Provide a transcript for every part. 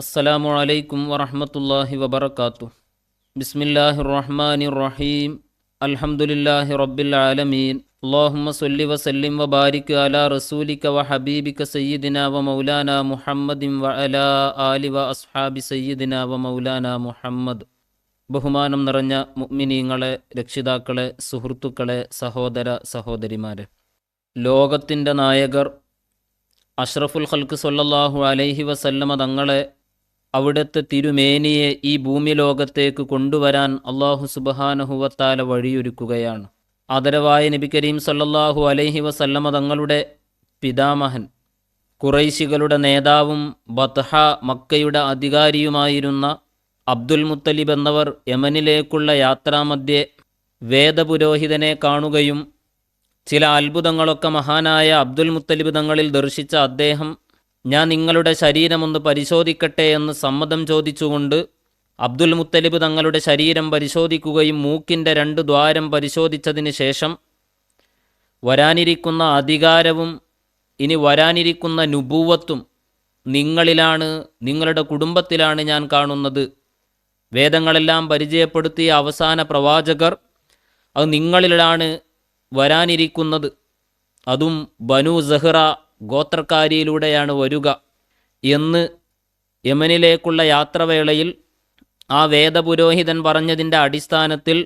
അസ്സലാമു അലൈക്കും വറഹമത്തല്ലാഹി വബർക്കാത്തു ബിസ്മില്ലാഹി റഹ്മാനി റഹീം. അൽഹംദുലില്ലാഹി റബ്ബിൽ ആലമീൻ. അള്ളാഹുമ്മ സൊല്ലി വസല്ലിം വബാരിക് അല റസൂലിക വ ഹബീബിക സയ്യിദിന വ മൗലാന മുഹമ്മദിൻ വ അല ആലി വ അസ്ഹാബി സയ്യിദിന വ മൗലാന മുഹമ്മദ്. ബഹുമാനം നിറഞ്ഞ മുഗ്മിനീങ്ങളെ രക്ഷിതാക്കളെ സുഹൃത്തുക്കളെ സഹോദര സഹോദരിമാരെ. ലോകത്തിന്റെ നായകർ അഷ്റഫുൽ ഖൽക്ക് സൊല്ലാഹു അലൈഹി വസല്ലമ തങ്ങളെ അവിടുത്തെ തിരുമേനിയെ ഈ ഭൂമി ലോകത്തേക്ക് കൊണ്ടുവരാൻ അള്ളാഹു സുബഹാനഹുവത്താല വഴിയൊരുക്കുകയാണ്. ആദരവായ നബി കരീം സല്ലാഹു അലൈഹി വസല്ലമ തങ്ങളുടെ പിതാമഹൻ കുറൈശികളുടെ നേതാവും ബത്ഹ മക്കയുടെ അധികാരിയുമായിരുന്ന അബ്ദുൽ മുത്തലിബ് എന്നവർ യമനിലേക്കുള്ള യാത്രാമധ്യേ വേദപുരോഹിതനെ കാണുകയും ചില അത്ഭുതങ്ങളൊക്കെ മഹാനായ അബ്ദുൽ മുത്തലിബ് തങ്ങളിൽ ദർശിച്ച അദ്ദേഹം ഞാൻ നിങ്ങളുടെ ശരീരമൊന്ന് പരിശോധിക്കട്ടെ എന്ന് സമ്മതം ചോദിച്ചുകൊണ്ട് അബ്ദുൽ മുത്തലിബ് തങ്ങളുടെ ശരീരം പരിശോധിക്കുകയും മൂക്കിന്റെ രണ്ട് ദ്വാരം പരിശോധിച്ചതിന് ശേഷം വരാനിരിക്കുന്ന അധികാരവും ഇനി വരാനിരിക്കുന്ന നുപൂവത്തും നിങ്ങളിലാണ് നിങ്ങളുടെ കുടുംബത്തിലാണ് ഞാൻ കാണുന്നത്. വേദങ്ങളെല്ലാം പരിചയപ്പെടുത്തിയ അവസാന പ്രവാചകർ അത് നിങ്ങളിലാണ് വരാനിരിക്കുന്നത്. അതും ബനു സഹ്റ ഗോത്രക്കാരിയിലൂടെയാണ് വരിക എന്ന് യമനിലേക്കുള്ള യാത്രവേളയിൽ ആ വേദപുരോഹിതൻ പറഞ്ഞതിന്റെ അടിസ്ഥാനത്തിൽ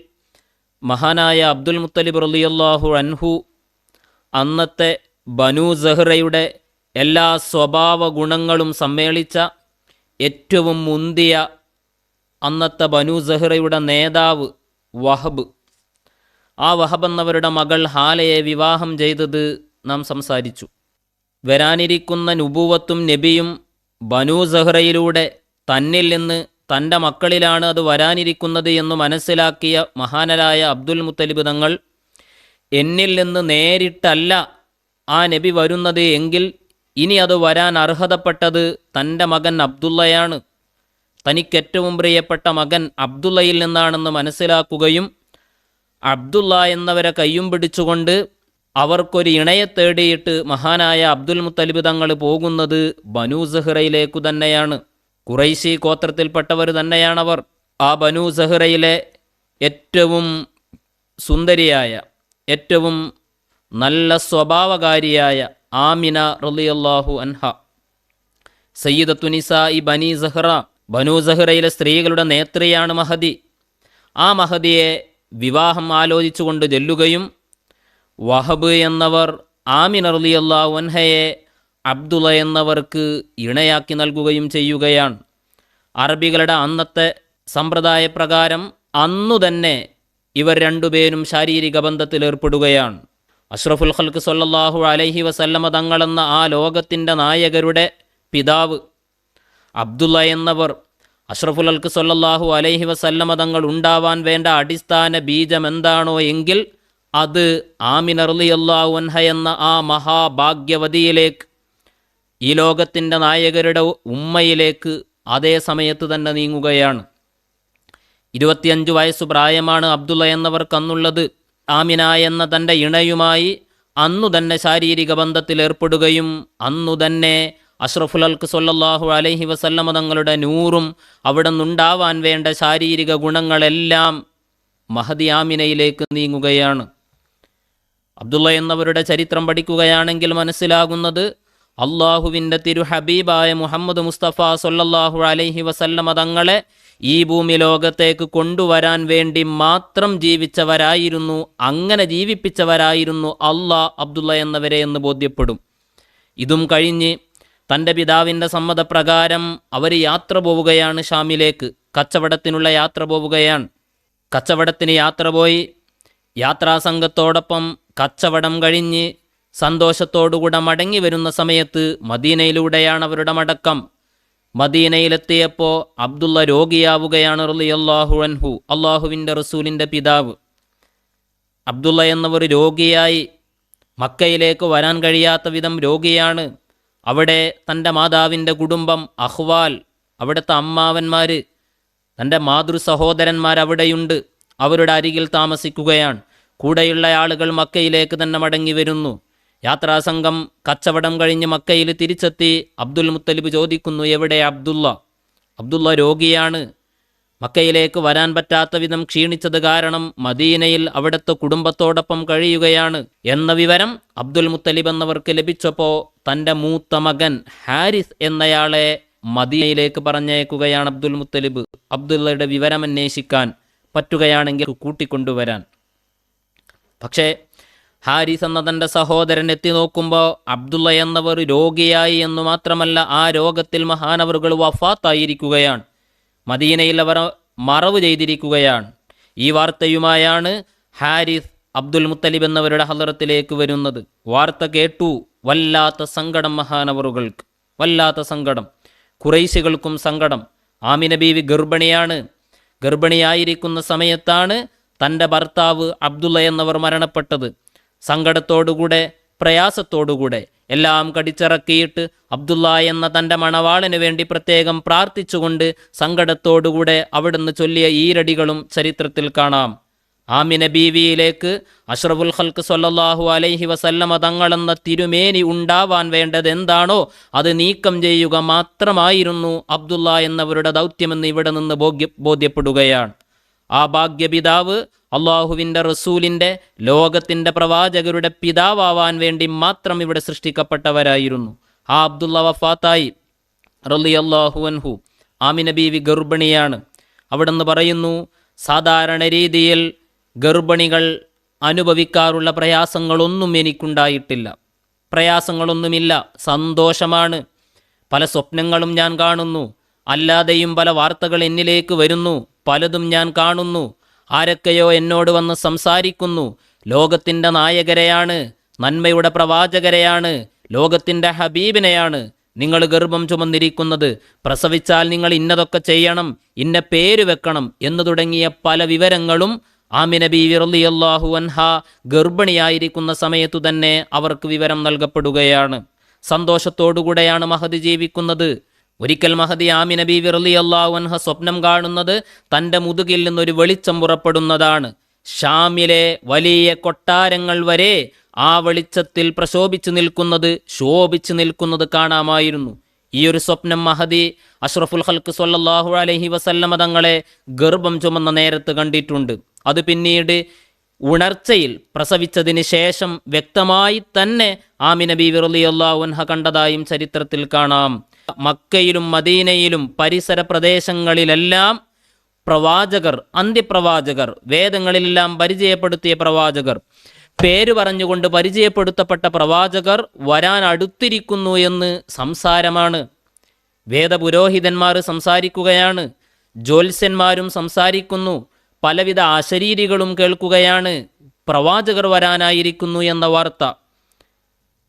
മഹാനായ അബ്ദുൽ മുത്തലിബ് റളിയല്ലാഹു അൻഹു അന്നത്തെ ബനു സഹ്റയുടെ എല്ലാ സ്വഭാവ ഗുണങ്ങളും സമ്മേളിച്ച ഏറ്റവും മുന്തിയ അന്നത്തെ ബനു സഹ്റയുടെ നേതാവ് വഹബ്. ആ വഹബ് എന്നവരുടെ മകൾ ഹാലയെ വിവാഹം ചെയ്തത് നാം സംസാരിച്ചു. വരാനിരിക്കുന്ന നുബൂവത്തും നബിയും ബനു സഹ്റയിലൂടെ തന്നിൽ നിന്ന് തന്റെ മക്കളിലാണ് അത് വരാനിരിക്കുന്നത് എന്ന് മനസ്സിലാക്കിയ മഹാനരായ അബ്ദുൽ മുത്തലിബ് തങ്ങൾ എന്നിൽ നിന്ന് നേരിട്ടല്ല ആ നബി വരുന്നത് എങ്കിൽ ഇനി അത് വരാൻ അർഹതപ്പെട്ടത് തന്റെ മകൻ അബ്ദുള്ളയാണ്. തനിക്കേറ്റവും പ്രിയപ്പെട്ട മകൻ അബ്ദുള്ളയിൽ നിന്നാണെന്ന് മനസ്സിലാക്കുകയും അബ്ദുള്ള എന്നവരെ കയ്യും പിടിച്ചുകൊണ്ട് അവർക്കൊരു ഇണയെ തേടിയിട്ട് മഹാനായ അബ്ദുൽ മുത്തലിബ് തങ്ങൾ പോകുന്നത് ബനൂ സഹ്റയിലേക്കു തന്നെയാണ്. കുറൈശി ഗോത്രത്തിൽപ്പെട്ടവർ തന്നെയാണവർ. ആ ബനൂ സഹ്റയിലെ ഏറ്റവും സുന്ദരിയായ ഏറ്റവും നല്ല സ്വഭാവകാരിയായ ആമിന റളിയല്ലാഹു അൻഹ സയ്യിദത്തു തുനിസ ഇ ബനി സഹ്റ ബനു സഹ്റയിലെ സ്ത്രീകളുടെ നേത്രിയാണ് മഹദി. ആ മഹദിയെ വിവാഹം ആലോചിച്ചുകൊണ്ട് ചെല്ലുകയും വഹബ് എന്നവർ ആമിൻ റളിയല്ലാഹു അൻഹയെ അബ്ദുള്ള എന്നവർക്ക് ഇണയാക്കി നൽകുകയും ചെയ്യുകയാണ്. അറബികളുടെ അന്നത്തെ സമ്പ്രദായപ്രകാരം അന്നു തന്നെ ഇവർ രണ്ടുപേരും ശാരീരിക ബന്ധത്തിലേർപ്പെടുകയാണ് അഷ്റഫുൽ ഖൽക്ക് സൊല്ലാഹു അലൈഹി വസല്ലമ തങ്ങളെന്ന ആ ലോകത്തിന്റെ നായകരുടെ പിതാവ് അബ്ദുള്ള എന്നവർ അഷ്റഫുൽ അൽക്ക് സൊല്ലാഹു അലൈഹി വസല്ലമ തങ്ങൾ ഉണ്ടാവാൻ വേണ്ട അടിസ്ഥാന ബീജം എന്താണോ എങ്കിൽ അത് ആമിനർലിയല്ലാഹു അൻഹ എന്ന ആ മഹാഭാഗ്യവതിയിലേക്ക് ഈ ലോകത്തിന്റെ നായകരുടെ ഉമ്മയിലേക്ക് അതേ സമയത്ത് തന്നെ നീങ്ങുകയാണ്. ഇരുപത്തിയഞ്ച് വയസ്സ് പ്രായമാണ് അബ്ദുള്ള എന്നവർക്ക് അന്നുള്ളത് ആമിന എന്ന തന്റെ ഇണയുമായി അന്നു തന്നെ ശാരീരിക ബന്ധത്തിൽ ഏർപ്പെടുകയും അന്നു തന്നെ അഷ്റഫുൽ അൽക്ക് സൊല്ലാഹു അലൈഹി വസല്ലമ തങ്ങളുടെ നൂറും അവിടെ നിന്നുണ്ടാവാൻ വേണ്ട ശാരീരിക ഗുണങ്ങളെല്ലാം മഹദി ആമിനയിലേക്ക് നീങ്ങുകയാണ്. അബ്ദുള്ള എന്നവരുടെ ചരിത്രം പഠിക്കുകയാണെങ്കിൽ മനസ്സിലാകുന്നത് അള്ളാഹുവിന്റെ തിരു ഹബീബായ മുഹമ്മദ് മുസ്തഫ സൊല്ലാഹു അലൈഹി വസല്ലമ തങ്ങളെ ഈ ഭൂമി ലോകത്തേക്ക് കൊണ്ടുവരാൻ വേണ്ടി മാത്രം ജീവിച്ചവരായിരുന്നു അങ്ങനെ ജീവിപ്പിച്ചവരായിരുന്നു അള്ളാഹ് അബ്ദുള്ള എന്നവരെ എന്ന് ബോധ്യപ്പെടും. ഇതും കഴിഞ്ഞ് തന്റെ പിതാവിന്റെ സമ്മതപ്രകാരം അവർ യാത്ര പോവുകയാണ് ഷാമിലേക്ക്. കച്ചവടത്തിനുള്ള യാത്ര പോവുകയാണ്. കച്ചവടത്തിന് യാത്ര പോയി. യാത്രാസംഘത്തോടൊപ്പം കച്ചവടം കഴിഞ്ഞ് സന്തോഷത്തോടുകൂടെ മടങ്ങി വരുന്ന സമയത്ത് മദീനയിലൂടെയാണ് അവരുടെ മടക്കം. മദീനയിലെത്തിയപ്പോൾ അബ്ദുള്ള രോഗിയാവുകയാണ് റളിയല്ലാഹു അൻഹു അള്ളാഹുവിന്റെ റസൂലിന്റെ പിതാവ്. അബ്ദുള്ള എന്നവർ രോഗിയായി മക്കയിലേക്ക് വരാൻ കഴിയാത്ത വിധം രോഗിയാണ്. അവിടെ തന്റെ മാതാവിന്റെ കുടുംബം അഹ്വാൽ അവിടുത്തെ അമ്മാവന്മാർ തന്റെ മാതൃ സഹോദരന്മാർ അവിടെയുണ്ട് അവരുടെ അരികിൽ താമസിക്കുകയാണ്. കൂടെയുള്ള ആളുകൾ മക്കയിലേക്ക് തന്നെ മടങ്ങി വരുന്നു. യാത്രാസംഘം കച്ചവടം കഴിഞ്ഞ് മക്കയിൽ തിരിച്ചെത്തി അബ്ദുൽ മുത്തലിബ് ചോദിക്കുന്നു എവിടെ അബ്ദുള്ള? അബ്ദുള്ള രോഗിയാണ്. മക്കയിലേക്ക് വരാൻ പറ്റാത്ത വിധം ക്ഷീണിച്ചത് കാരണം മദീനയിൽ അവിടുത്തെ കുടുംബത്തോടൊപ്പം കഴിയുകയാണ്. എന്ന വിവരം അബ്ദുൽ മുത്തലിബ് എന്നവർക്ക് ലഭിച്ചപ്പോൾ തന്റെ മൂത്ത മകൻ ഹാരിസ് എന്നയാളെ മദീനയിലേക്ക് പറഞ്ഞേക്കുകയാണ് അബ്ദുൽ മുത്തലിബ്. അബ്ദുള്ളയുടെ വിവരം അന്വേഷിക്കാൻ പറ്റുകയാണെങ്കിൽ കൂട്ടിക്കൊണ്ടുവരാൻ. പക്ഷേ ഹാരിസ് എന്ന തന്റെ സഹോദരൻ എത്തി നോക്കുമ്പോൾ അബ്ദുള്ള എന്നവർ രോഗിയായി എന്ന് മാത്രമല്ല ആ രോഗത്തിൽ മഹാനവറുകൾ വഫാത്തായിരിക്കുകയാണ്. മദീനയിൽ അവർ മറവ് ചെയ്തിരിക്കുകയാണ്. ഈ വാർത്തയുമായാണ് ഹാരിസ് അബ്ദുൽ മുത്തലിബ് എന്നവരുടെ ഹലറത്തിലേക്ക് വരുന്നത്. വാർത്ത കേട്ടു വല്ലാത്ത സങ്കടം മഹാനവറുകൾക്ക് വല്ലാത്ത സങ്കടം. കുറൈശികൾക്കും സങ്കടം. ആമിനബീവി ഗർഭിണിയാണ്. ഗർഭിണിയായിരിക്കുന്ന സമയത്താണ് തന്റെ ഭർത്താവ് അബ്ദുള്ള എന്നവർ മരണപ്പെട്ടത്. സങ്കടത്തോടുകൂടെ പ്രയാസത്തോടുകൂടെ എല്ലാം കടിച്ചിറക്കിയിട്ട് അബ്ദുള്ള എന്ന തന്റെ മണവാളിന് വേണ്ടി പ്രത്യേകം പ്രാർത്ഥിച്ചുകൊണ്ട് സങ്കടത്തോടുകൂടെ അവിടുന്ന് ചൊല്ലിയ ഈരടികളും ചരിത്രത്തിൽ കാണാം. ആമിന ബീവിയിലേക്ക് അഷ്റഫുൽ ഹൽക്ക് സൊല്ലാഹു അലൈഹി വസല്ലമ തങ്ങളെന്ന തിരുമേനി ഉണ്ടാവാൻ വേണ്ടത് എന്താണോ അത് നീക്കം ചെയ്യുക മാത്രമായിരുന്നു അബ്ദുള്ള എന്നവരുടെ ദൗത്യമെന്ന് ഇവിടെ നിന്ന് ബോധ്യ ബോധ്യപ്പെടുകയാണ്. ആ ഭാഗ്യപിതാവ് അള്ളാഹുവിന്റെ റസൂലിന്റെ ലോകത്തിന്റെ പ്രവാചകരുടെ പിതാവാൻ വേണ്ടി മാത്രം ഇവിടെ സൃഷ്ടിക്കപ്പെട്ടവരായിരുന്നു. ആ അബ്ദുള്ള വഫാത്തായി റലി അൻഹു ആമിന ബീവി ഗർഭിണിയാണ്. അവിടുന്ന് പറയുന്നു സാധാരണ രീതിയിൽ ഗർഭിണികൾ അനുഭവിക്കാറുള്ള പ്രയാസങ്ങളൊന്നും എനിക്കുണ്ടായിട്ടില്ല. പ്രയാസങ്ങളൊന്നുമില്ല സന്തോഷമാണ്. പല സ്വപ്നങ്ങളും ഞാൻ കാണുന്നു. അല്ലാതെയും പല വാർത്തകൾ എന്നിലേക്ക് വരുന്നു. പലതും ഞാൻ കാണുന്നു. ആരൊക്കെയോ എന്നോട് വന്ന് സംസാരിക്കുന്നു. ലോകത്തിന്റെ നായകരെയാണ് നന്മയുടെ പ്രവാചകരെയാണ് ലോകത്തിന്റെ ഹബീബിനെയാണ് നിങ്ങൾ ഗർഭം ചുമന്നിരിക്കുന്നത്. പ്രസവിച്ചാൽ നിങ്ങൾ ഇന്നതൊക്കെ ചെയ്യണം ഇന്ന പേര് വെക്കണം എന്ന് തുടങ്ങിയ പല വിവരങ്ങളും ആമിന ബി വിറലിയല്ലാഹു അൻഹ ഗർഭിണിയായിരിക്കുന്ന സമയത്തു തന്നെ അവർക്ക് വിവരം നൽകപ്പെടുകയാണ്. സന്തോഷത്തോടുകൂടെയാണ് മഹതി ജീവിക്കുന്നത്. ഒരിക്കൽ മഹദി ആമി നബി വിറലി അൻഹ സ്വപ്നം കാണുന്നത് തന്റെ മുതുകിൽ നിന്നൊരു വെളിച്ചം പുറപ്പെടുന്നതാണ്. ഷാമിലെ വലിയ കൊട്ടാരങ്ങൾ വരെ ആ വെളിച്ചത്തിൽ പ്രശോഭിച്ചു നിൽക്കുന്നത് ശോഭിച്ചു നിൽക്കുന്നത് കാണാമായിരുന്നു. ഈ ഒരു സ്വപ്നം മഹദി അഷ്റഫുൽ ഹൽക്ക് സൊല്ലാഹു അലഹി വസല്ലമ തങ്ങളെ ഗർഭം ചുമന്ന നേരത്ത് കണ്ടിട്ടുണ്ട്. അത് പിന്നീട് ഉണർച്ചയിൽ പ്രസവിച്ചതിന് ശേഷം വ്യക്തമായി തന്നെ ആമിനബി വിറലി അള്ളാഹുൻഹ കണ്ടതായും ചരിത്രത്തിൽ കാണാം. മക്കയിലും മദീനയിലും പരിസര പ്രദേശങ്ങളിലെല്ലാം പ്രവാചകർ അന്ത്യപ്രവാചകർ വേദങ്ങളിലെല്ലാം പരിചയപ്പെടുത്തിയ പ്രവാചകർ പേര് പറഞ്ഞുകൊണ്ട് പരിചയപ്പെടുത്തപ്പെട്ട പ്രവാചകർ വരാൻ അടുത്തിരിക്കുന്നു എന്ന് സംസാരമാണ്. വേദപുരോഹിതന്മാർ സംസാരിക്കുകയാണ് ജ്യോത്സ്യന്മാരും സംസാരിക്കുന്നു പലവിധ അശരീരികളും കേൾക്കുകയാണ് പ്രവാചകർ വരാനായിരിക്കുന്നു എന്ന വാർത്ത.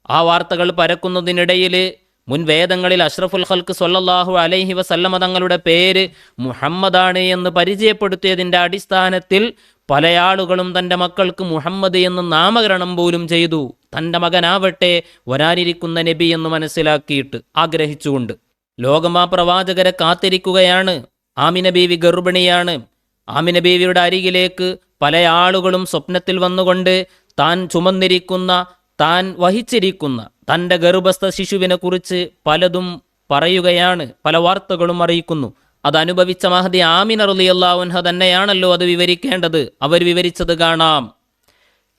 ആ വാർത്തകൾ പരക്കുന്നതിനിടയിൽ മുൻ വേദങ്ങളിൽ അഷ്റഫുൽ ഖൽക്ക് സൊല്ലാഹു അലൈഹി വസല്ലമ തങ്ങളുടെ പേര് മുഹമ്മദാണ് എന്ന് പരിചയപ്പെടുത്തിയതിന്റെ അടിസ്ഥാനത്തിൽ പല ആളുകളും തന്റെ മക്കൾക്ക് മുഹമ്മദ് എന്ന് നാമകരണം പോലും ചെയ്തു. തന്റെ മകനാവട്ടെ വരാനിരിക്കുന്ന നബി എന്ന് മനസ്സിലാക്കിയിട്ട് ആഗ്രഹിച്ചുകൊണ്ട്. ലോകമാ പ്രവാചകരെ കാത്തിരിക്കുകയാണ്. ആമിന ബീവി ഗർഭിണിയാണ്. ആമിന ബീവിയുടെ അരികിലേക്ക് പല ആളുകളും സ്വപ്നത്തിൽ വന്നുകൊണ്ട് താൻ ചുമന്നിരിക്കുന്ന താൻ വഹിച്ചിരിക്കുന്ന തന്റെ ഗർഭസ്ഥ ശിശുവിനെ കുറിച്ച് പലതും പറയുകയാണ് പല വാർത്തകളും അറിയിക്കുന്നു. അത് അനുഭവിച്ച മഹദി ആമിന റളിയല്ലാഹുൻഹ തന്നെയാണല്ലോ അത് വിവരിക്കേണ്ടത്. അവർ വിവരിച്ചത് കാണാം.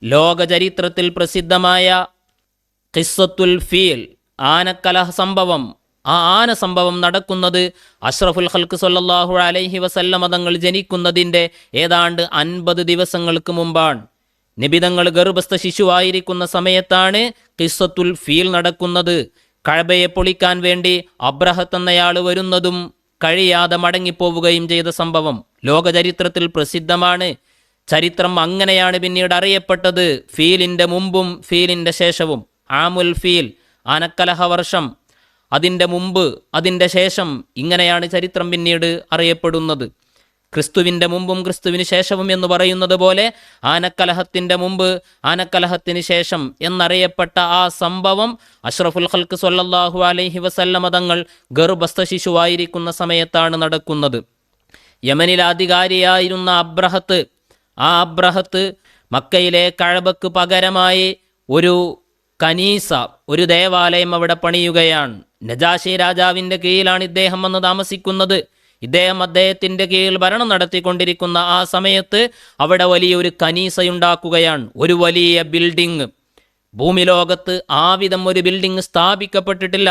ലോക ചരിത്രത്തിൽ പ്രസിദ്ധമായ ഖിസ്സത്തുൽ ഫീൽ ആനക്കലഹ സംഭവം. ആ ആന സംഭവം നടക്കുന്നത് അഷ്റഫുൽ ഹൽക്ക് സൊല്ലാഹു അലൈഹി വസല്ലമ തങ്ങൾ ജനിക്കുന്നതിന്റെ ഏതാണ്ട് അൻപത് ദിവസങ്ങൾക്ക് മുമ്പാണ്. നിബിതങ്ങൾ ഗർഭസ്ഥ ശിശുവായിരിക്കുന്ന സമയത്താണ് ഖിസ്സത്തുൽ ഫീൽ നടക്കുന്നത്. കഴബയെ പൊളിക്കാൻ വേണ്ടി അബ്രഹത്ത് എന്നയാൾ വരുന്നതും കഴിയാതെ മടങ്ങിപ്പോവുകയും ചെയ്ത സംഭവം ലോകചരിത്രത്തിൽ പ്രസിദ്ധമാണ്. ചരിത്രം അങ്ങനെയാണ് പിന്നീട് അറിയപ്പെട്ടത്. ഫീലിന്റെ മുമ്പും ഫീലിന്റെ ശേഷവും. ആമുൽ ഫീൽ ആനക്കലഹ വർഷം. അതിന്റെ മുമ്പ് അതിന്റെ ശേഷം ഇങ്ങനെയാണ് ചരിത്രം പിന്നീട് അറിയപ്പെടുന്നത്. ക്രിസ്തുവിന്റെ മുമ്പും ക്രിസ്തുവിന് ശേഷവും എന്ന് പറയുന്നത് പോലെ ആനക്കലഹത്തിന്റെ മുമ്പ് ആനക്കലഹത്തിന് ശേഷം എന്നറിയപ്പെട്ട ആ സംഭവം അഷ്റഫുൽ ഹൽക്ക് സൊല്ലാഹു അലൈഹി വസല്ലമ തങ്ങൾ ഗർഭസ്ഥ ശിശുവായിരിക്കുന്ന സമയത്താണ് നടക്കുന്നത്. യമനിൽ അധികാരിയായിരുന്ന അബ്രഹത്ത് ആ അബ്രഹത്ത് മക്കയിലെ കഴബക്ക് പകരമായി ഒരു കനീസ ഒരു ദേവാലയം അവിടെ പണിയുകയാണ്. നജാഷി രാജാവിന്റെ കീഴിലാണ് ഇദ്ദേഹം വന്ന് താമസിക്കുന്നത്. ഇദ്ദേഹം അദ്ദേഹത്തിന്റെ കീഴിൽ ഭരണം നടത്തിക്കൊണ്ടിരിക്കുന്ന ആ സമയത്ത് അവിടെ വലിയൊരു കനീസയുണ്ടാക്കുകയാണ്. ഒരു വലിയ ബിൽഡിംഗ് ഭൂമി ലോകത്ത് ആ വിധം ഒരു ബിൽഡിംഗ് സ്ഥാപിക്കപ്പെട്ടിട്ടില്ല.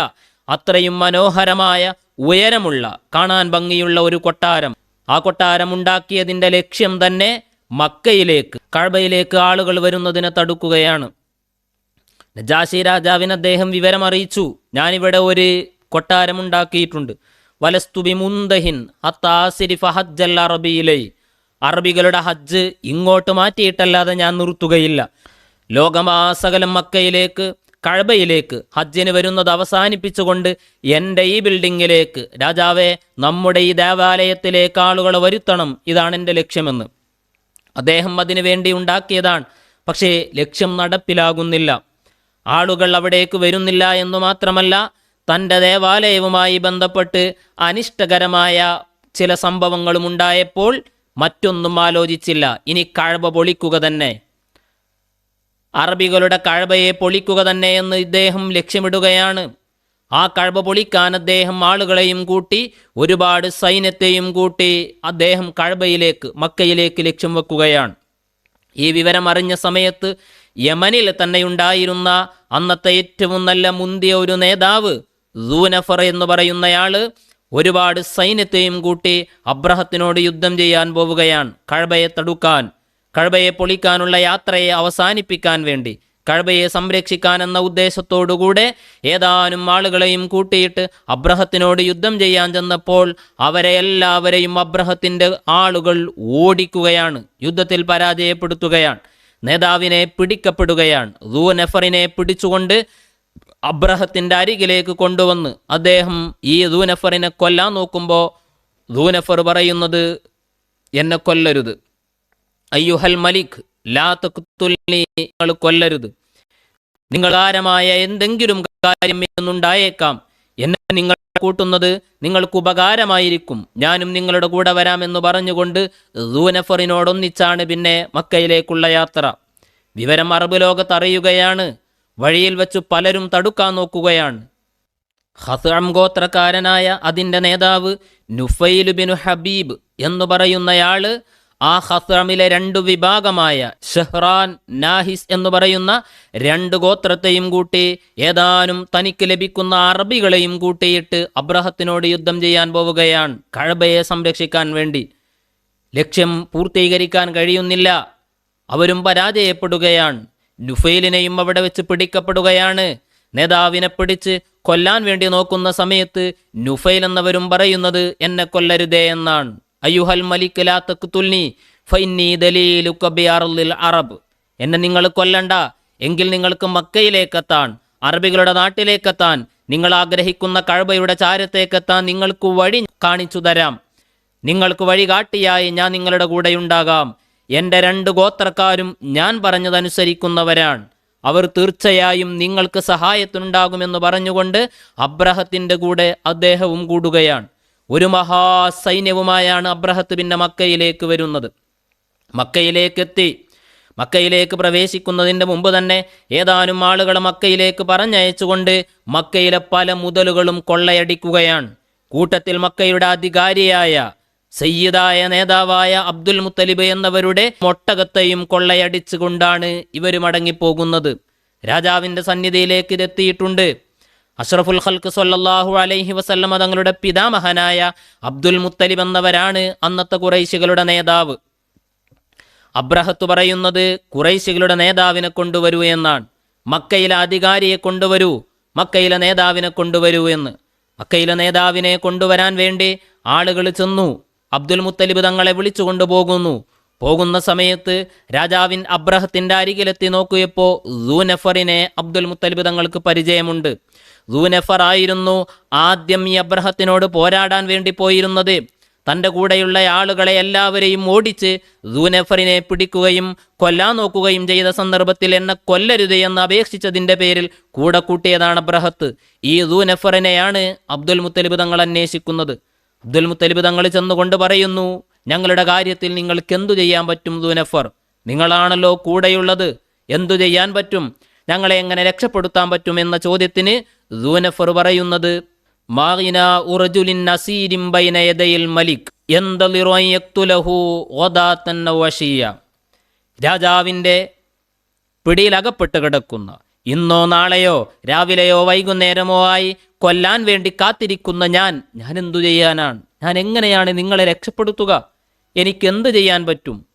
അത്രയും മനോഹരമായ ഉയരമുള്ള കാണാൻ ഭംഗിയുള്ള ഒരു കൊട്ടാരം. ആ കൊട്ടാരം ഉണ്ടാക്കിയതിന്റെ ലക്ഷ്യം തന്നെ മക്കയിലേക്ക് കഴബയിലേക്ക് ആളുകൾ വരുന്നതിനെ തടുക്കുകയാണ്. നജാശി രാജാവിന് അദ്ദേഹം വിവരം അറിയിച്ചു ഞാനിവിടെ ഒരു കൊട്ടാരം ഉണ്ടാക്കിയിട്ടുണ്ട്. വലസ്തുബി മുന്തഹിൻ അത്താസിരി അറബികളുടെ ഹജ്ജ് ഇങ്ങോട്ട് മാറ്റിയിട്ടല്ലാതെ ഞാൻ നിർത്തുകയില്ല. ലോകമാസകലം മക്കയിലേക്ക് കഴബയിലേക്ക് ഹജ്ജിന് വരുന്നത് അവസാനിപ്പിച്ചുകൊണ്ട് എന്റെ ഈ ബിൽഡിങ്ങിലേക്ക് രാജാവെ നമ്മുടെ ഈ ദേവാലയത്തിലേക്ക് ആളുകളെ വരുത്തണം ഇതാണ് എന്റെ ലക്ഷ്യമെന്ന്. അദ്ദേഹം അതിനു വേണ്ടി ഉണ്ടാക്കിയതാണ് പക്ഷേ ലക്ഷ്യം നടപ്പിലാകുന്നില്ല. ആളുകൾ അവിടേക്ക് വരുന്നില്ല എന്ന് മാത്രമല്ല തന്റെ ദേവാലയവുമായി ബന്ധപ്പെട്ട് അനിഷ്ടകരമായ ചില സംഭവങ്ങളും ഉണ്ടായപ്പോൾ മറ്റൊന്നും ആലോചിച്ചില്ല. ഇനി കഴവ പൊളിക്കുക തന്നെ. അറബികളുടെ കഴവയെ പൊളിക്കുക തന്നെ എന്ന് ഇദ്ദേഹം ലക്ഷ്യമിടുകയാണ്. ആ കഴവ പൊളിക്കാൻ അദ്ദേഹം ആളുകളെയും കൂട്ടി ഒരുപാട് സൈന്യത്തെയും കൂട്ടി അദ്ദേഹം കഴവയിലേക്ക് മക്കയിലേക്ക് ലക്ഷ്യം വെക്കുകയാണ്. ഈ വിവരം അറിഞ്ഞ സമയത്ത് യമനിൽ തന്നെയുണ്ടായിരുന്ന അന്നത്തെ ഏറ്റവും നല്ല മുന്തിയ ഒരു നേതാവ് സൂനഫർ എന്ന് പറയുന്നയാൾ ഒരുപാട് സൈന്യത്തെയും കൂട്ടി അബ്രഹത്തിനോട് യുദ്ധം ചെയ്യാൻ പോവുകയാണ്. കഴബയെ തടുക്കാൻ കഴബയെ പൊളിക്കാനുള്ള യാത്രയെ അവസാനിപ്പിക്കാൻ വേണ്ടി കഴബയെ സംരക്ഷിക്കാൻ എന്ന ഉദ്ദേശത്തോടുകൂടെ ഏതാനും ആളുകളെയും കൂട്ടിയിട്ട് അബ്രഹത്തിനോട് യുദ്ധം ചെയ്യാൻ ചെന്നപ്പോൾ അവരെ എല്ലാവരെയും അബ്രഹത്തിന്റെ ആളുകൾ ഓടിക്കുകയാണ് യുദ്ധത്തിൽ പരാജയപ്പെടുത്തുകയാണ് നേതാവിനെ പിടിക്കപ്പെടുകയാണ്. റൂ നെഫറിനെ പിടിച്ചുകൊണ്ട് അബ്രഹത്തിന്റെ അരികിലേക്ക് കൊണ്ടുവന്ന് അദ്ദേഹം ഈ ദൂനഫറിനെ കൊല്ലാൻ നോക്കുമ്പോൾ ദൂനഫർ പറയുന്നത് എന്നെ കൊല്ലരുത്. അയ്യുഹൽ മലിക് ലാ തഖ്തുൽനി നിങ്ങൾ കൊല്ലരുത്. നിങ്ങളാരമായ എന്തെങ്കിലും കാര്യം എന്നുണ്ടായേക്കാം എന്നെ നിങ്ങൾ കൂട്ടുന്നത് നിങ്ങൾക്ക് ഉപകാരമായിരിക്കും. ഞാനും നിങ്ങളുടെ കൂടെ വരാമെന്ന് പറഞ്ഞുകൊണ്ട് ദൂനഫറിനോടൊന്നിച്ചാണ് പിന്നെ മക്കയിലേക്കുള്ള യാത്ര. വിവരം അറബ് ലോകത്ത് അറിയുകയാണ്. വഴിയിൽ വച്ചു പലരും തടുക്കാൻ നോക്കുകയാണ്. ഹസാം ഗോത്രക്കാരനായ അതിന്റെ നേതാവ് നുഫൈലുബിനു ബിനു ഹബീബ് എന്നു പറയുന്നയാൾ ആ ഹസാമിലെ രണ്ടു വിഭാഗമായ ഷെഹ്റാൻ നാഹിസ് എന്ന് പറയുന്ന രണ്ട് ഗോത്രത്തെയും കൂട്ടി ഏതാനും തനിക്ക് ലഭിക്കുന്ന അറബികളെയും കൂട്ടിയിട്ട് അബ്രഹത്തിനോട് യുദ്ധം ചെയ്യാൻ പോവുകയാണ് കഴബയെ സംരക്ഷിക്കാൻ വേണ്ടി. ലക്ഷ്യം പൂർത്തീകരിക്കാൻ കഴിയുന്നില്ല. അവരും പരാജയപ്പെടുകയാണ്. നുഫൈലിനെയും അവിടെ വെച്ച് പിടിക്കപ്പെടുകയാണ്. നേതാവിനെ പിടിച്ച് കൊല്ലാൻ വേണ്ടി നോക്കുന്ന സമയത്ത് നുഫൈൽ എന്നവരും പറയുന്നത് എന്നെ കൊല്ലരുതേ എന്നാണ്. അയ്യുഹൽ മലിക് ലാത്തക്ക് തഖ്തുൽനി ഫൈന്നി ദലീലുക ബിഅർളിൽ അറബ്. എന്നെ നിങ്ങൾ കൊല്ലണ്ട എങ്കിൽ നിങ്ങൾക്ക് മക്കയിലേക്കെത്താൻ അറബികളുടെ നാട്ടിലേക്കെത്താൻ നിങ്ങൾ ആഗ്രഹിക്കുന്ന കഴബയുടെ ചാരത്തേക്കെത്താൻ നിങ്ങൾക്ക് വഴി കാണിച്ചു തരാം. നിങ്ങൾക്ക് വഴി കാട്ടിയായി ഞാൻ നിങ്ങളുടെ കൂടെയുണ്ടാകാം. എന്റെ രണ്ട് ഗോത്രക്കാരും ഞാൻ പറഞ്ഞതനുസരിക്കുന്നവരാണ്. അവർ തീർച്ചയായും നിങ്ങൾക്ക് സഹായത്തിനുണ്ടാകുമെന്ന് പറഞ്ഞുകൊണ്ട് അബ്രഹത്തിന്റെ കൂടെ അദ്ദേഹവും കൂടുകയാണ്. ഒരു മഹാസൈന്യവുമായാണ് അബ്രഹത്ത് പിന്നെ മക്കയിലേക്ക് വരുന്നത്. മക്കയിലേക്ക് എത്തി മക്കയിലേക്ക് പ്രവേശിക്കുന്നതിന്റെ മുമ്പ് തന്നെ ഏതാനും ആളുകൾ മക്കയിലേക്ക് പറഞ്ഞയച്ചുകൊണ്ട് മക്കയിലെ പല മുതലുകളും കൊള്ളയടിക്കുകയാണ്. കൂട്ടത്തിൽ മക്കയുടെ അധികാരിയായ സയ്യിദായ നേതാവായ അബ്ദുൽ മുത്തലിബ് എന്നവരുടെ മൊട്ടകത്തെയും കൊള്ളയടിച്ചുകൊണ്ടാണ് ഇവർ മടങ്ങിപ്പോകുന്നത്. രാജാവിന്റെ സന്നിധിയിലേക്ക് ഇതെത്തിയിട്ടുണ്ട്. അഷ്റഫുൽ ഖൽക്ക് സൊല്ലാഹു അലൈഹി വസല്ലമ തങ്ങളുടെ പിതാമഹനായ അബ്ദുൽ മുത്തലിബ് എന്നവരാണ് അന്നത്തെ കുറൈശികളുടെ നേതാവ്. അബ്രഹത്ത് പറയുന്നത് കുറൈശികളുടെ നേതാവിനെ കൊണ്ടുവരൂ എന്നാണ്. മക്കയിലെ അധികാരിയെ കൊണ്ടുവരൂ മക്കയിലെ നേതാവിനെ കൊണ്ടുവരൂ എന്ന്. മക്കയിലെ നേതാവിനെ കൊണ്ടുവരാൻ വേണ്ടി ആളുകൾ ചെന്നു. അബ്ദുൽ മുത്തലിബ് തങ്ങളെ വിളിച്ചു കൊണ്ടുപോകുന്നു. പോകുന്ന സമയത്ത് രാജാവിൻ അബ്രഹത്തിന്റെ അരികിലെത്തി നോക്കിയപ്പോൾ സൂനഫറിനെ അബ്ദുൽ മുത്തലിബ് തങ്ങൾക്ക് പരിചയമുണ്ട്. സൂനഫർ ആയിരുന്നു ആദ്യം ഈ അബ്രഹത്തിനോട് പോരാടാൻ വേണ്ടി പോയിരുന്നത്. തന്റെ കൂടെയുള്ള ആളുകളെ എല്ലാവരെയും ഓടിച്ച് സൂനഫറിനെ പിടിക്കുകയും കൊല്ലാൻ നോക്കുകയും ചെയ്ത സന്ദർഭത്തിൽ എന്നെ കൊല്ലരുത് എന്ന് അപേക്ഷിച്ചതിന്റെ പേരിൽ കൂടെ കൂട്ടിയതാണ് അബ്രഹത്ത്. ഈ സൂനഫറിനെയാണ് അബ്ദുൽ മുത്തലിബ് തങ്ങൾ അന്വേഷിക്കുന്നത്. അബ്ദുൽ മുത്തലിബ് തങ്ങൾ ചെന്നുകൊണ്ട് പറയുന്നു ഞങ്ങളുടെ കാര്യത്തിൽ നിങ്ങൾക്ക് എന്തു ചെയ്യാൻ പറ്റും ദുനഫർ? നിങ്ങളാണല്ലോ കൂടെയുള്ളത്. എന്തു ചെയ്യാൻ പറ്റും? ഞങ്ങളെ എങ്ങനെ രക്ഷപ്പെടുത്താൻ പറ്റും? എന്ന ചോദ്യത്തിന് ദൂനഫർ പറയുന്നത് ഉറജുലിൻ മലിക് രാജാവിന്റെ പിടിയിലകപ്പെട്ട് കിടക്കുന്ന ഇന്നോ നാളെയോ രാവിലെയോ വൈകുന്നേരമോ ആയി കൊല്ലാൻ വേണ്ടി കാത്തിരിക്കുന്ന ഞാൻ ഞാൻ എന്തു ചെയ്യാനാണ്? ഞാൻ എങ്ങനെയാണ് നിങ്ങളെ രക്ഷപ്പെടുത്തുക? എനിക്കെന്ത് ചെയ്യാൻ പറ്റും?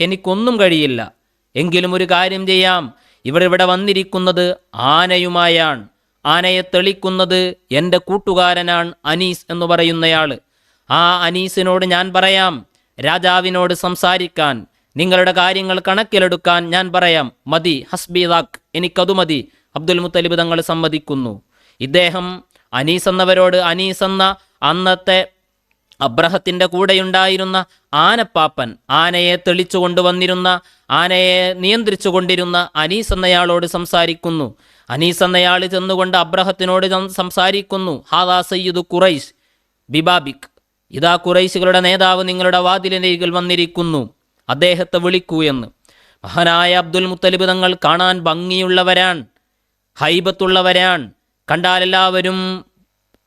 എനിക്കൊന്നും കഴിയില്ല. എങ്കിലും ഒരു കാര്യം ചെയ്യാം. ഇവർ ഇവിടെ വന്നിരിക്കുന്നത് ആനയുമായാണ്. ആനയെ തെളിക്കുന്നത് എന്റെ കൂട്ടുകാരനാണ് അനീസ് എന്ന് പറയുന്നയാൾ ആ അനീസിനോട് ഞാൻ പറയാം രാജാവിനോട് സംസാരിക്കാൻ. നിങ്ങളുടെ കാര്യങ്ങൾ കണക്കിലെടുക്കാൻ ഞാൻ പറയാം. മതി ഹസ്ബിദാഖ് എനിക്കതു മതി. അബ്ദുൽ മുത്തലിബ് തങ്ങൾ സമ്മതിക്കുന്നു. ഇദ്ദേഹം അനീസ് എന്നവരോട് അനീസ് എന്ന അന്നത്തെ അബ്രഹത്തിന്റെ കൂടെയുണ്ടായിരുന്ന ആനപ്പാപ്പൻ ആനയെ തെളിച്ചു കൊണ്ടുവന്നിരുന്ന ആനയെ നിയന്ത്രിച്ചു കൊണ്ടിരുന്ന അനീസ് എന്നയാളോട് സംസാരിക്കുന്നു. അനീസ് എന്നയാൾ ചെന്നുകൊണ്ട് അബ്രഹത്തിനോട് സംസാരിക്കുന്നു. ഹാദാ സയ്യിദ് ഖുറൈസ് ബിബാബിക്. ഇതാ ഖുറൈശികളുടെ നേതാവ് നിങ്ങളുടെ വാതിലിനരികിൽ വന്നിരിക്കുന്നു. അദ്ദേഹത്തെ വിളിക്കൂ എന്ന്. മഹാനായ അബ്ദുൽ മുത്തലിബ് തങ്ങൾ കാണാൻ ഭംഗിയുള്ളവരാൻ ഹൈബത്തുള്ളവരാൻ കണ്ടാൽ എല്ലാവരും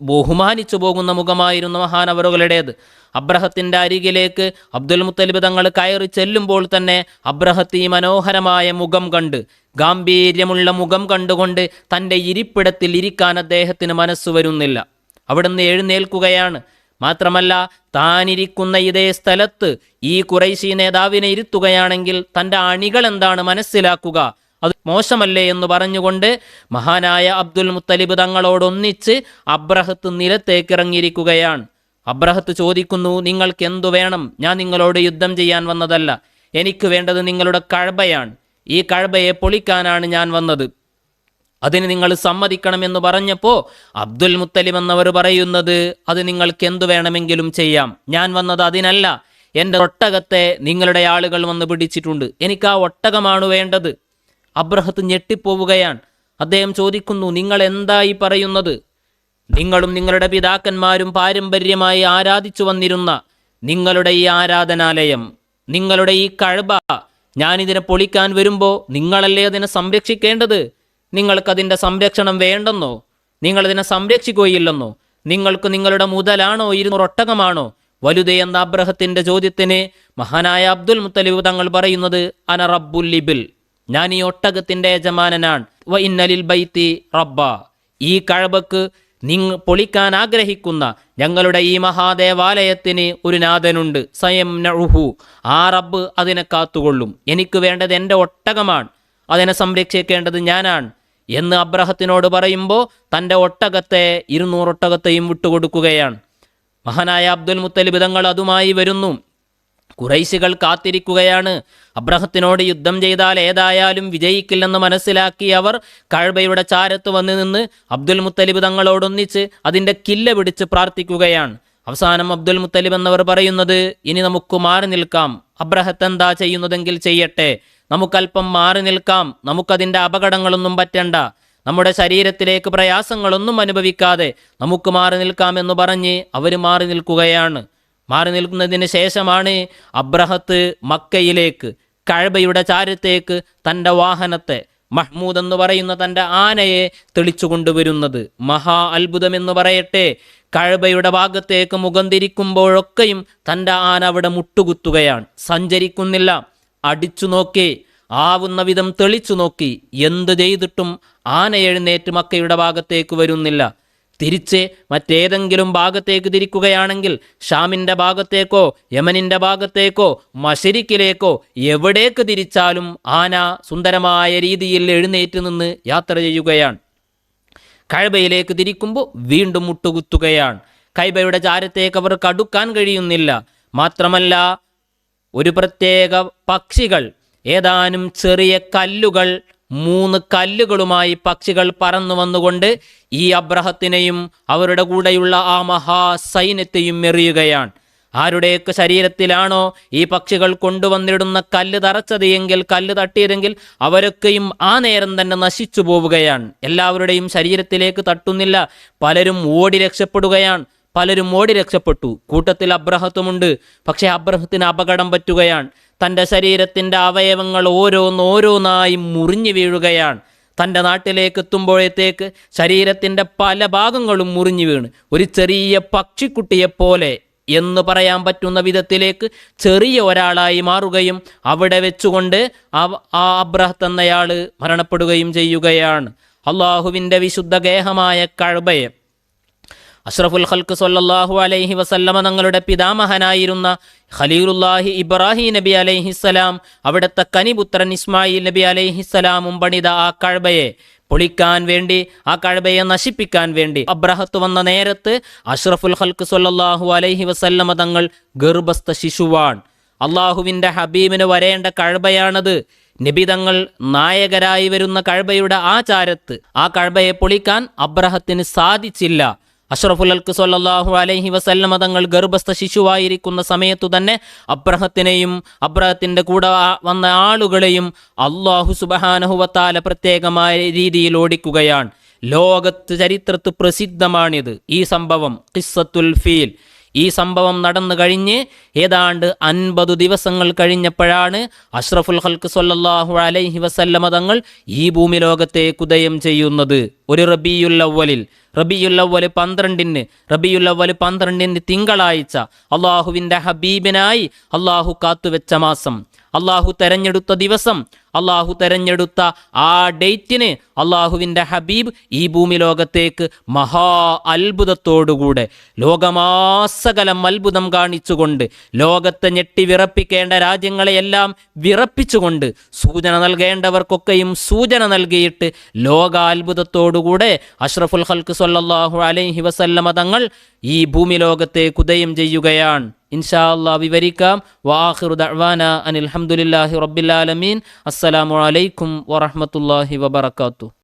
ബഹുമാനിച്ചു പോകുന്ന മുഖമായിരുന്നു മഹാനവറുകളുടേത്. അബ്രഹത്തിന്റെ അരികിലേക്ക് അബ്ദുൽ മുത്തലിബ് തങ്ങൾ കയറി ചെല്ലുമ്പോൾ തന്നെ അബ്രഹത്ത് ഈ മനോഹരമായ മുഖം കണ്ട് ഗാംഭീര്യമുള്ള മുഖം കണ്ടുകൊണ്ട് തന്റെ ഇരിപ്പിടത്തിൽ ഇരിക്കാൻ അദ്ദേഹത്തിന് മനസ്സ് വരുന്നില്ല. അവിടുന്ന് എഴുന്നേൽക്കുകയാണ്. മാത്രമല്ല താനിരിക്കുന്ന ഇതേ സ്ഥലത്ത് ഈ കുറൈശി നേതാവിനെ ഇരുത്തുകയാണെങ്കിൽ തന്റെ അണികൾ എന്താണ് മനസ്സിലാക്കുക? അത് മോശമല്ലേ എന്ന് പറഞ്ഞുകൊണ്ട് മഹാനായ അബ്ദുൽ മുത്തലിബ് തങ്ങളോടൊന്നിച്ച് അബ്രഹത്ത് നിലത്തേക്ക് ഇറങ്ങിയിരിക്കുകയാണ് അബ്രഹത്ത് ചോദിക്കുന്നു നിങ്ങൾക്ക് എന്തു വേണം? ഞാൻ നിങ്ങളോട് യുദ്ധം ചെയ്യാൻ വന്നതല്ല. എനിക്ക് വേണ്ടത് നിങ്ങളുടെ കഴബയാണ്. ഈ കഴബയെ പൊളിക്കാനാണ് ഞാൻ വന്നത്. അതിന് നിങ്ങൾ സമ്മതിക്കണമെന്ന് പറഞ്ഞപ്പോൾ അബ്ദുൽ മുത്തലിബ് എന്നവർ പറയുന്നത് അത് നിങ്ങൾക്ക് എന്തു വേണമെങ്കിലും ചെയ്യാം. ഞാൻ വന്നത് അതിനല്ല. എന്റെ ഒട്ടകത്തെ നിങ്ങളുടെ ആളുകൾ വന്ന് പിടിച്ചിട്ടുണ്ട്. എനിക്ക് ആ ഒട്ടകമാണ് വേണ്ടത്. അബ്രഹത്ത് ഞെട്ടിപ്പോവുകയാണ്. അദ്ദേഹം ചോദിക്കുന്നു നിങ്ങൾ എന്തായി പറയുന്നത്? നിങ്ങളും നിങ്ങളുടെ പിതാക്കന്മാരും പാരമ്പര്യമായി ആരാധിച്ചു വന്നിരുന്ന നിങ്ങളുടെ ഈ ആരാധനാലയം നിങ്ങളുടെ ഈ കഴബ ഞാനിതിനെ പൊളിക്കാൻ വരുമ്പോൾ നിങ്ങളല്ലേ അതിനെ സംരക്ഷിക്കേണ്ടത്? നിങ്ങൾക്കതിന്റെ സംരക്ഷണം വേണ്ടെന്നോ? നിങ്ങളതിനെ സംരക്ഷിക്കുകയില്ലെന്നോ? നിങ്ങൾക്ക് നിങ്ങളുടെ മുതലാണോ ഇരുന്നൂറ് ഒട്ടകമാണോ വലുത് എന്ന അബ്രഹത്തിന്റെ ചോദ്യത്തിന് മഹാനായ അബ്ദുൽ മുത്തലിബ് തങ്ങൾ പറയുന്നത് അന റബ്ബുൽ ലിബിൽ. ഞാൻ ഈ ഒട്ടകത്തിന്റെ യജമാനനാണ്. വ ഇന്നലിൽ ബൈത്തി റബ്ബ. ഈ കഴബക്ക് നിങ് പൊളിക്കാൻ ആഗ്രഹിക്കുന്ന ഞങ്ങളുടെ ഈ മഹാദേവാലയത്തിന് ഒരു നാഥനുണ്ട് സ്വയം നഴുഹു ആ റബ്ബ് അതിനെ കാത്തുകൊള്ളും. എനിക്ക് വേണ്ടത് എന്റെ ഒട്ടകമാണ്. അതിനെ സംരക്ഷിക്കേണ്ടത് ഞാനാണ്. എന്ന് അബ്രഹത്തിനോട് പറയുമ്പോൾ തന്റെ ഒട്ടകത്തെ ഇരുന്നൂറൊട്ടകത്തെയും വിട്ടുകൊടുക്കുകയാണ്. മഹാനായ അബ്ദുൽ മുത്തലിബ് തങ്ങൾ അതുമായി വരുന്നു. കുറൈശികൾ കാത്തിരിക്കുകയാണ്. അബ്രഹത്തിനോട് യുദ്ധം ചെയ്താൽ ഏതായാലും വിജയിക്കില്ലെന്ന് മനസ്സിലാക്കി അവർ കഴബയുടെ ചാരത്ത് വന്ന് നിന്ന് അബ്ദുൽ മുത്തലിബ് തങ്ങളോടൊന്നിച്ച് അതിന്റെ കില്ല പിടിച്ച് പ്രാർത്ഥിക്കുകയാണ്. അവസാനം അബ്ദുൽ മുത്തലിബ് എന്നവർ പറയുന്നത് ഇനി നമുക്ക് മാറി നിൽക്കാം. അബ്രഹത്ത് എന്താ ചെയ്യുന്നതെങ്കിൽ ചെയ്യട്ടെ. നമുക്കല്പം മാറി നിൽക്കാം. നമുക്കതിന്റെ അപകടങ്ങളൊന്നും പറ്റണ്ട. നമ്മുടെ ശരീരത്തിലേക്ക് പ്രയാസങ്ങളൊന്നും അനുഭവിക്കാതെ നമുക്ക് മാറി നിൽക്കാമെന്ന് പറഞ്ഞ് അവർ മാറി നിൽക്കുകയാണ്. മാറി നിൽക്കുന്നതിന് ശേഷമാണ് അബ്രഹത്ത് മക്കയിലേക്ക് കഴബയുടെ ചാരത്തേക്ക് തന്റെ വാഹനത്തെ മഹ്മൂദ് എന്ന് പറയുന്ന തന്റെ ആനയെ തെളിച്ചു കൊണ്ടുവരുന്നത് മഹാ അത്ഭുതമെന്ന് പറയട്ടെ. കഴബയുടെ ഭാഗത്തേക്ക് മുഖം തിരിക്കുമ്പോഴൊക്കെയും തന്റെ ആന അവിടെ മുട്ടുകുത്തുകയാണ്. സഞ്ചരിക്കുന്നില്ല. അടിച്ചു നോക്കി. ആവുന്ന വിധം തെളിച്ചു നോക്കി. എന്ത് ചെയ്തിട്ടും ആന എഴുന്നേറ്റ് മക്കയുടെ ഭാഗത്തേക്ക് വരുന്നില്ല. തിരിച്ച് മറ്റേതെങ്കിലും ഭാഗത്തേക്ക് തിരിക്കുകയാണെങ്കിൽ ഷാമിന്റെ ഭാഗത്തേക്കോ യമനിന്റെ ഭാഗത്തേക്കോ മഷരിക്കിലേക്കോ എവിടേക്ക് തിരിച്ചാലും ആന സുന്ദരമായ രീതിയിൽ എഴുന്നേറ്റ് നിന്ന് യാത്ര ചെയ്യുകയാണ്. കഴബയിലേക്ക് തിരിക്കുമ്പോൾ വീണ്ടും മുട്ടുകുത്തുകയാണ്. കൈബയുടെ ചാരത്തേക്ക് അവർക്ക് അടുക്കാൻ കഴിയുന്നില്ല. മാത്രമല്ല ഒരു പ്രത്യേക പക്ഷികൾ ഏതാനും ചെറിയ കല്ലുകൾ മൂന്ന് കല്ലുകളുമായി പക്ഷികൾ പറന്നു വന്നുകൊണ്ട് ഈ അബ്രഹത്തിനെയും അവരുടെ കൂടെയുള്ള ആ മഹാസൈന്യത്തെയും എറിയുകയാണ്. ആരുടെയൊക്കെ ശരീരത്തിലാണോ ഈ പക്ഷികൾ കൊണ്ടുവന്നിടുന്ന കല്ല് തറച്ചത് എങ്കിൽ കല്ല് തട്ടിയതെങ്കിൽ അവരൊക്കെയും ആ നേരം തന്നെ നശിച്ചു പോവുകയാണ്. എല്ലാവരുടെയും ശരീരത്തിലേക്ക് തട്ടുന്നില്ല. പലരും ഓടി രക്ഷപ്പെടുകയാണ്. പലരും ഓടി രക്ഷപ്പെട്ടു. കൂട്ടത്തിൽ അബ്രഹത്തുമുണ്ട്. പക്ഷേ അബ്രഹത്തിന് അപകടം പറ്റുകയാണ്. തന്റെ ശരീരത്തിന്റെ അവയവങ്ങൾ ഓരോന്നോരോന്നായി മുറിഞ്ഞു വീഴുകയാണ്. തന്റെ നാട്ടിലേക്ക് എത്തുമ്പോഴത്തേക്ക് ശരീരത്തിന്റെ പല ഭാഗങ്ങളും മുറിഞ്ഞു വീണ്. ഒരു ചെറിയ പക്ഷിക്കുട്ടിയെപ്പോലെ എന്ന് പറയാൻ പറ്റുന്ന വിധത്തിലേക്ക് ചെറിയ ഒരാളായി മാറുകയും അവിടെ വെച്ചുകൊണ്ട് ആ അബ്രഹത്ത് എന്നയാൾ മരണപ്പെടുകയും ചെയ്യുകയാണ്. അള്ളാഹുവിന്റെ വിശുദ്ധ ഗേഹമായ കഴബയെ അഷ്റഫുൽ ഖൽക്ക് സൊല്ലാഹു അലൈഹി വസല്ലമ തങ്ങളുടെ പിതാമഹനായിരുന്ന ഖലീലുല്ലാഹി ഇബ്രാഹിം നബി അലൈഹിസ്സലാം അവിടുത്തെ കനിപുത്രൻ ഇസ്മായിൽ നബി അലൈഹിസ്സലാമും പണിത ആ കഴബയെ പൊളിക്കാൻ വേണ്ടി ആ കഴബയെ നശിപ്പിക്കാൻ വേണ്ടി. അബ്രഹത്ത് വന്ന നേരത്ത് അഷ്റഫുൽ ഹൽക്ക് സൊല്ലാഹു അലൈഹി വസല്ലമ തങ്ങൾ ഗർഭസ്ഥ ശിശുവാണ് അള്ളാഹുവിന്റെ ഹബീബിന് വരേണ്ട കഴബയാണത്. നിബിതങ്ങൾ നായകരായി വരുന്ന കഴബയുടെ ആചാരത്ത്. ആ കഴബയെ പൊളിക്കാൻ അബ്രഹത്തിന് സാധിച്ചില്ല. അഷ്റഫുൽ അൽക്ക് സൊല്ലാഹു അലൈഹി വസല്ലമ തങ്ങൾ ഗർഭസ്ഥ ശിശുവായിരിക്കുന്ന സമയത്തു തന്നെ അബ്രഹത്തിനെയും അബ്രഹത്തിന്റെ കൂടെ വന്ന ആളുകളെയും അള്ളാഹു സുബഹാനഹുവത്താല പ്രത്യേകമായ രീതിയിൽ ഓടിക്കുകയാണ്. ലോകത്ത് ചരിത്രത്ത് പ്രസിദ്ധമാണിത്. ഈ സംഭവം ഖിസ്സത്തുൽ ഫീൽ. ഈ സംഭവം നടന്നു കഴിഞ്ഞ് ഏതാണ്ട് അൻപത് ദിവസങ്ങൾ കഴിഞ്ഞപ്പോഴാണ് അഷ്റഫുൽ ഹൽക്ക് സൊല്ലാഹു അലൈഹി വസല്ലമ തങ്ങൾ ഈ ഭൂമി ലോകത്തെ കുതയം ചെയ്യുന്നത്. ഒരു റബിയുല്ലവലിൽ അവൽ പന്ത്രണ്ടിന് റബിയുൽ അവൽ പന്ത്രണ്ടിന് തിങ്കളാഴ്ച അള്ളാഹുവിന്റെ ഹബീബിനായി അള്ളാഹു കാത്തുവെച്ച മാസം. അള്ളാഹു തെരഞ്ഞെടുത്ത ദിവസം അള്ളാഹു തെരഞ്ഞെടുത്ത ആ ഡേറ്റിന് അള്ളാഹുവിന്റെ ഹബീബ് ഈ ഭൂമി ലോകത്തേക്ക് മഹാ അത്ഭുതത്തോടുകൂടെ ലോകമാസകലം അത്ഭുതം കാണിച്ചുകൊണ്ട് ലോകത്തെ ഞെട്ടി വിറപ്പിക്കേണ്ട രാജ്യങ്ങളെയെല്ലാം വിറപ്പിച്ചുകൊണ്ട് സൂചന നൽകേണ്ടവർക്കൊക്കെയും സൂചന നൽകിയിട്ട് ലോകാത്ഭുതത്തോടുകൂടെ അഷ്റഫുൽ ഹൽക്ക് സല്ലല്ലാഹു അലൈഹി വസല്ലമ തങ്ങൾ ഈ ഭൂമി ലോകത്തെ കുതയും ചെയ്യുകയാണ്. ഇൻഷാ അല്ലാ വിവരിക്കാം ദഅ്വാന അനിൽ ഹംദുലില്ലാഹി റബ്ബിൽ ആലമീൻ. അസ്സലാമു അലൈക്കും വറഹ്മത്തുള്ളാഹി വബറകാതുഹു.